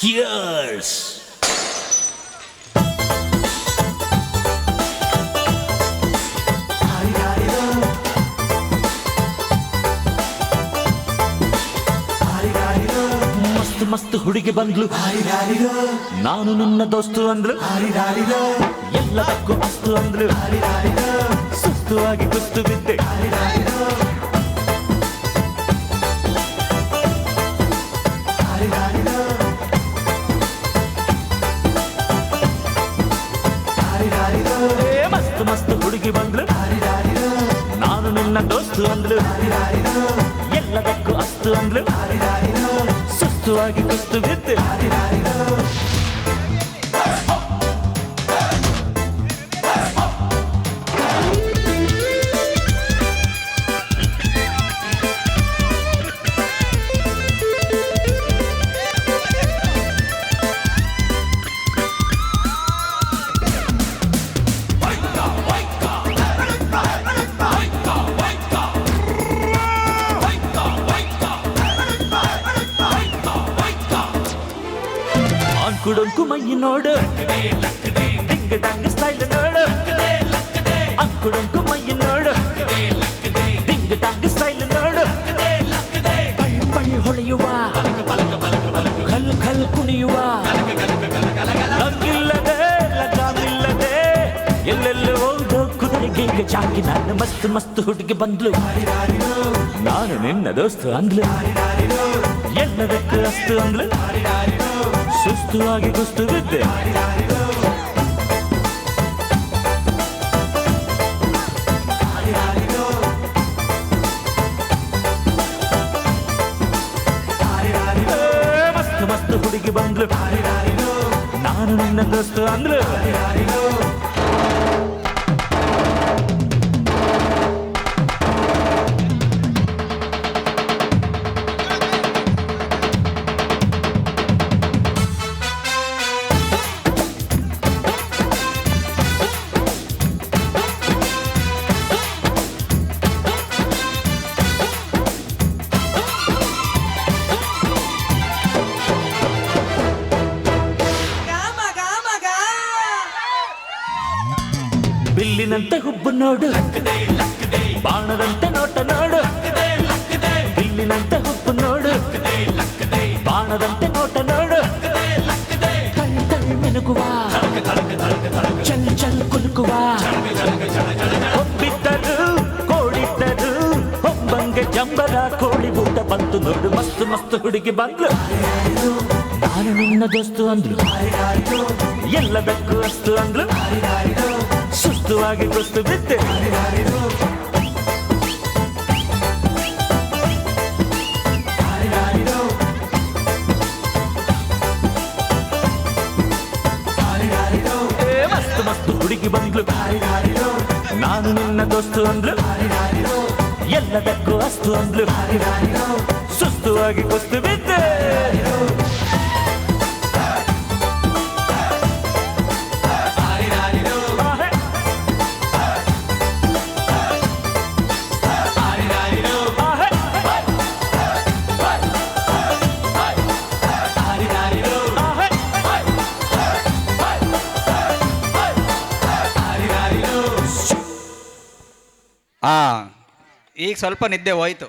Cheers! ಮಸ್ತ್ ಮಸ್ತ್ ಹುಡುಗಿ ಬಂದ್ಲು. ನಾನು ನನ್ನ ದೋಸ್ತು ಅಂದ್ಲು. ಎಲ್ಲದಕ್ಕೂ ಮಸ್ತು ಅಂದ್ಲು. ಸುಸ್ತುವಾಗಿ ಕುಸ್ತು ಬಿದ್ದೆ. ಮಸ್ತ್ ಹುಡುಗಿ ಬಂದ್ಲು ನಾನು ನಿನ್ನ ದೋಸ್ತು ಅಂದ್ಲು ಎಲ್ಲದಕ್ಕೂ ಅಸ್ತು ಅಂದ್ಲು ಸುಸ್ತು ಆಗಿ ಕುಸ್ತು ಬಿದ್ದೆ ಅಂಕುಡೊಂಕು ಮೈ ನೋಡು ಡಿಂಗ್ ಡಂಗ್ ಸ್ಟೈಲ್ ನೋಡು ಅಂಕುಡೊಂಕು ಮೈ ನೋಡು ಡಿಂಗ್ ಡಂಗ್ ಸ್ಟೈಲ್ ನೋಡು ಪೈ ಪೈ ಹೊಳೆಯುವ ಖಲ್ ಖಲ್ ಕುಣಿಯುವ ಲಂಗಿಲ್ಲದೆ ಲಗಾಮಿಲ್ಲದೆ ಎಲ್ಲೆಲ್ಲಿ ಹೋದೋ ಕುದುರೆಗೆ ಈಗ ಜಾಕಿ ನಾನು ಮಸ್ತ್ ಮಸ್ತ್ ಹುಡುಗಿ ಬಂದ್ಲು ನಾನು ನಿನ್ನ ದೋಸ್ತು ಅಂದ್ಲು ಎಲ್ಲದಕ್ಕೂ ಅಸ್ತು ಅಂದ್ಲು ಸುಸ್ತು ಆಗಿ ಕುಸ್ತು ಬಿದ್ದೆ ಮಸ್ತ್ ಮಸ್ತ್ ಹುಡುಗಿ ಬಂದ್ಲು. ನಾನು ನಿನ್ನ ದೋಸ್ತು ಅಂದ್ಲು. ಬಿಲ್ಲಿನಂತೆ ಹುಬ್ಬು ನೋಡು ಬಾಣದಂತೆ ನೋಟ ನೋಡು ಬಿಲ್ಲಿನಂತೆ ಹುಬ್ಬು ನೋಡು ಬಾಣದಂತೆ ನೋಟ ನೋಡು ಕಳ್ ಕಳ್ ಮಿನುಗುವ ಚಲ್ ಚಲ್ ಕುಲುಕುವ ಹೊಬ್ಬಿದ್ದರು ಕೋಡಿದ್ದರು ಹೊಂಬಂಗೆ ಜಂಬರ ಕೋಳಿ ಊಟ ಬಂತು ನೋಡು ಮಸ್ತ್ ಮಸ್ತ್ ಹುಡುಗಿ ಬಂದ್ಲು ನಾನು ನಿನ್ನ ದೋಸ್ತು ಅಂದ್ಲು ಎಲ್ಲದಕ್ಕೂ ಅಷ್ಟು ಅಂದ್ಲು ಸುಸ್ತುವಾಗಿ ಕುಸ್ತು ಬಿದ್ದೆ ಮಸ್ತು, ಮಸ್ತ್, ಹುಡುಗಿ ಬಂದ್ಲು. ನಾನು ನಿನ್ನ ದೋಸ್ತು ಅಂದ್ಲು. ಎಲ್ಲದಕ್ಕೂ ಅಸ್ತು ಅಂದ್ಲು. ಸುಸ್ತುವಾಗಿ ಕುಸ್ತು ಬಿದ್ದೆ ಆ ಈಗ ಸ್ವಲ್ಪ ನಿದ್ದೆ ಹೋಯ್ತು.